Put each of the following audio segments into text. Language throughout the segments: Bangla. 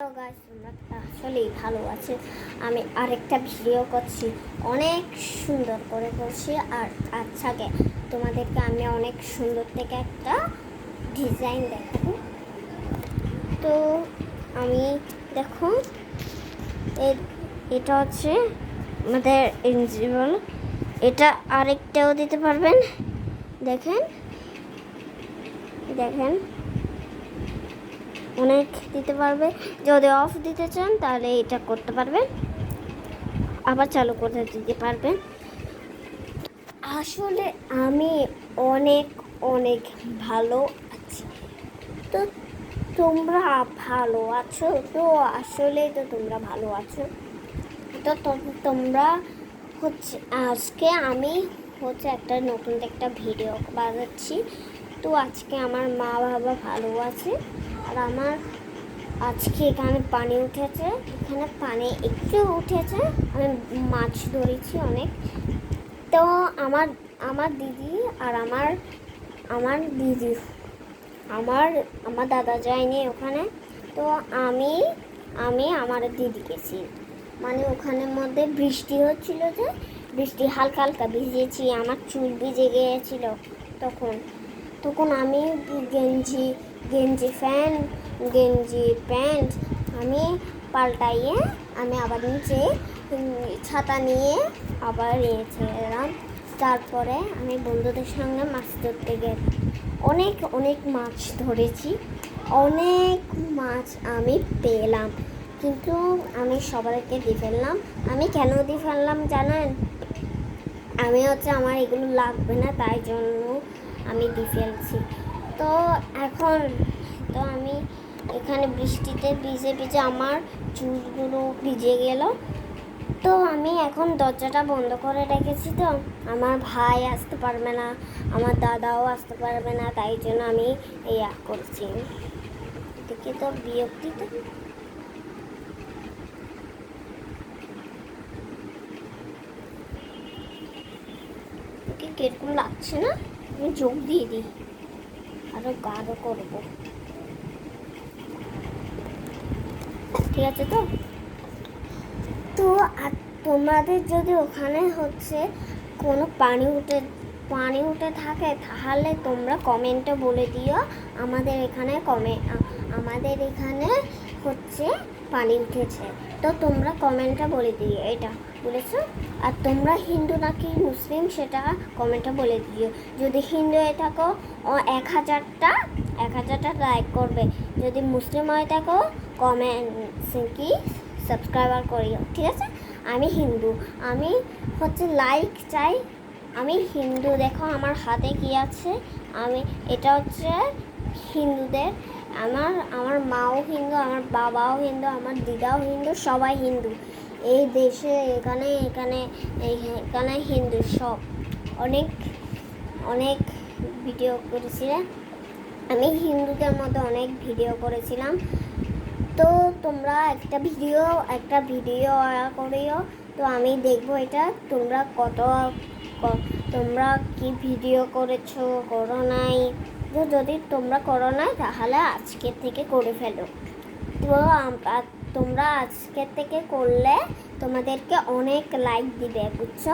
আসলেই ভালো আছে। আমি আরেকটা ভিডিও করছি, অনেক সুন্দর করে করছি। আর আচ্ছাকে তোমাদেরকে আমি অনেক সুন্দর থেকে একটা ডিজাইন দেখাবো। তো আমি দেখো এটা হচ্ছে আমাদের ইনজিবল। এটা আরেকটাও দিতে পারবেন। দেখেন দেখেন। অনেক দিতে পারবে। যদি অফ দিতে চান, তাহলে এটা করতে পারবেন। আবার চালু করে দিতে পারবেন। আসলে আমি অনেক অনেক ভালো আছি। তো তোমরা ভালো আছো? তো আসলে তো তোমরা ভালো আছো। তো তোমরা হচ্ছে, আজকে আমি হচ্ছে একটা নতুন একটা ভিডিও বানাচ্ছি। তো আজকে আমার মা বাবা ভালো আছে। আমার আজকে এখানে পানি উঠেছে। এখানে পানি একটু উঠেছে। আমি মাছ ধরেছি অনেক। তো আমার আমার দিদি আর আমার আমার দিদি, আমার আমার দাদা যায়নি ওখানে। তো আমি আমি আমার দিদি গেছি। মানে ওখানের মধ্যে বৃষ্টি হচ্ছিল যে, বৃষ্টি হালকা হালকা ভিজেছি, আমার চুল ভিজে গিয়েছিল তখন। তখন আমি গেঞ্জি গেঞ্জি ফ্যান গেঞ্জি প্যান্ট আমি পাল্টাইয়ে আমি আবার নিচে ছাতা নিয়ে আবার নিয়েছে এলাম তারপরে আমি বন্ধুদের সঙ্গে মাছ ধরতে গেলাম অনেক অনেক মাছ ধরেছি। অনেক মাছ আমি পেলাম। কিন্তু আমি সবাইকে দিয়ে ফেললাম। আমি কেন দিয়ে ফেললাম জানেন? আমি হচ্ছে আমার এগুলো লাগবে না, তাই জন্য আমি দিয়ে ফেলছি। তো এখন তো আমি এখানে বৃষ্টিতে ভিজে ভিজে আমার চুলগুলো ভিজে গেল। তো আমি এখন দরজাটা বন্ধ করে রেখেছি তো। আমার ভাই আসতে পারবে না, আমার দাদাও আসতে পারবে না, তাই জন্য আমি ইয়া করছি। দেখি তো বিরক্তি তো কীরকম লাগছে না? আমি যোগ দিয়ে দিই। আরও গাঢ় করব। ঠিক আছে তো? তো আর তোমাদের যদি ওখানে হচ্ছে কোনো পানি উঠে পানি উঠে থাকে, তাহলে তোমরা কমেন্টে বলে দিও। আমাদের এখানে কমে আমাদের এখানে হচ্ছে পানি উঠেছে। তো তোমরা কমেন্টটা বলে দিও, এটা বলেছ? আর তোমরা হিন্দু নাকি মুসলিম, সেটা কমেন্টে বলে দিও। যদি হিন্দু হয়ে থাকো এক হাজারটা এক হাজারটা লাইক করবে। যদি মুসলিম হয়ে থাকো কমেন্ট কি সাবস্ক্রাইবার করিও, ঠিক আছে? আমি হিন্দু। আমি হচ্ছে লাইক চাই। আমি হিন্দু। দেখো আমার হাতে কি আছে? আমি, এটা হচ্ছে হিন্দুদের আমার আমার মাও হিন্দু, আমার বাবাও হিন্দু, আমার দিদাও হিন্দু, সবাই হিন্দু। এই দেশে এখানে এখানে এখানে হিন্দু সব। অনেক অনেক ভিডিও করেছিলাম। আমি হিন্দুদের মতো অনেক ভিডিও করেছিলাম। তো তোমরা একটা ভিডিও একটা ভিডিও করিও। তো আমি দেখব এটা, তোমরা কত তোমরা কি ভিডিও করেছ, করো নাই? যদি তোমরা করো নাই তাহলে আজকে থেকে করে ফেলো। তো তোমরা আজকে থেকে করলে তোমাদেরকে অনেক লাইক দিবে, বুঝছ?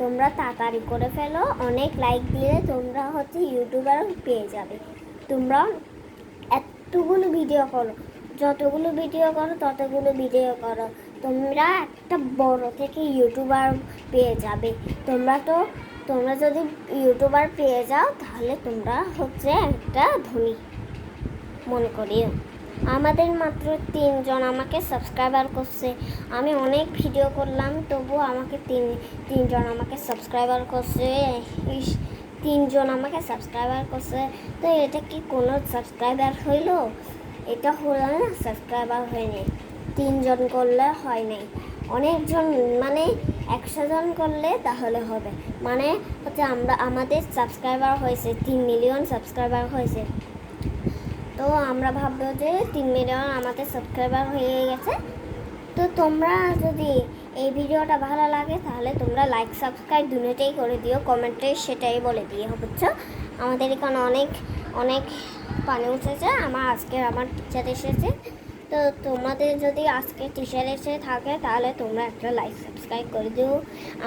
তোমরা তাড়াতাড়ি করে ফেলো, অনেক লাইক দিলে তোমরা হচ্ছে ইউটিউবার পেয়ে যাবে। তোমরা এতগুলো ভিডিও করো, যতগুলো ভিডিও করো, ততগুলো ভিডিও করো, তোমরা একটা বড় থেকে ইউটিউবার পেয়ে যাবে। তোমরা তো তোমরা যদি ইউটিউবার পেয়ে যাও, তাহলে তোমরা হচ্ছে একটা ধনী মনে করিও। আমাদের মাত্র তিনজন আমাকে সাবস্ক্রাইবার করছে। আমি অনেক ভিডিও করলাম, তবু আমাকে তিন, তিনজন আমাকে সাবস্ক্রাইবার করছে। তিনজন আমাকে সাবস্ক্রাইবার করছে। তো এটা কি কোনো সাবস্ক্রাইবার হইল? এটা হলো না সাবস্ক্রাইবার হয়নি। তিনজন করলে হয় নাই। অনেকজন মানে একশো জন করলে তাহলে হবে। মানে হচ্ছে আমরা, আমাদের সাবস্ক্রাইবার হয়েছে, তিন মিলিয়ন সাবস্ক্রাইবার হয়েছে। তো আমরা ভাববো যে তিন মিলিয়ন আমাদের সাবস্ক্রাইবার হয়ে গেছে। তো তোমরা যদি এই ভিডিওটা ভালো লাগে, তাহলে তোমরা লাইক সাবস্ক্রাইব দুটোই করে দিও কমেন্টে সেটাই বলে দিও, বুঝছ? আমাদের এখানে অনেক অনেক পানি উঠেছে, আমার আজকে আমার টিচার এসেছে। তো তোমাদের যদি আজকে টিচার এসে থাকে, তাহলে তোমরা একটা লাইক সাবস্ক্রাইব করে দিও।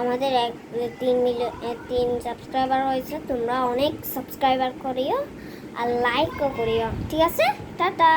আমাদের এক, তিন মিলিয়ন তিন সাবস্ক্রাইবার হয়েছে, তোমরা অনেক সাবস্ক্রাইবার করিও আর লাইকও করিও। ঠিক আছে? টাটা!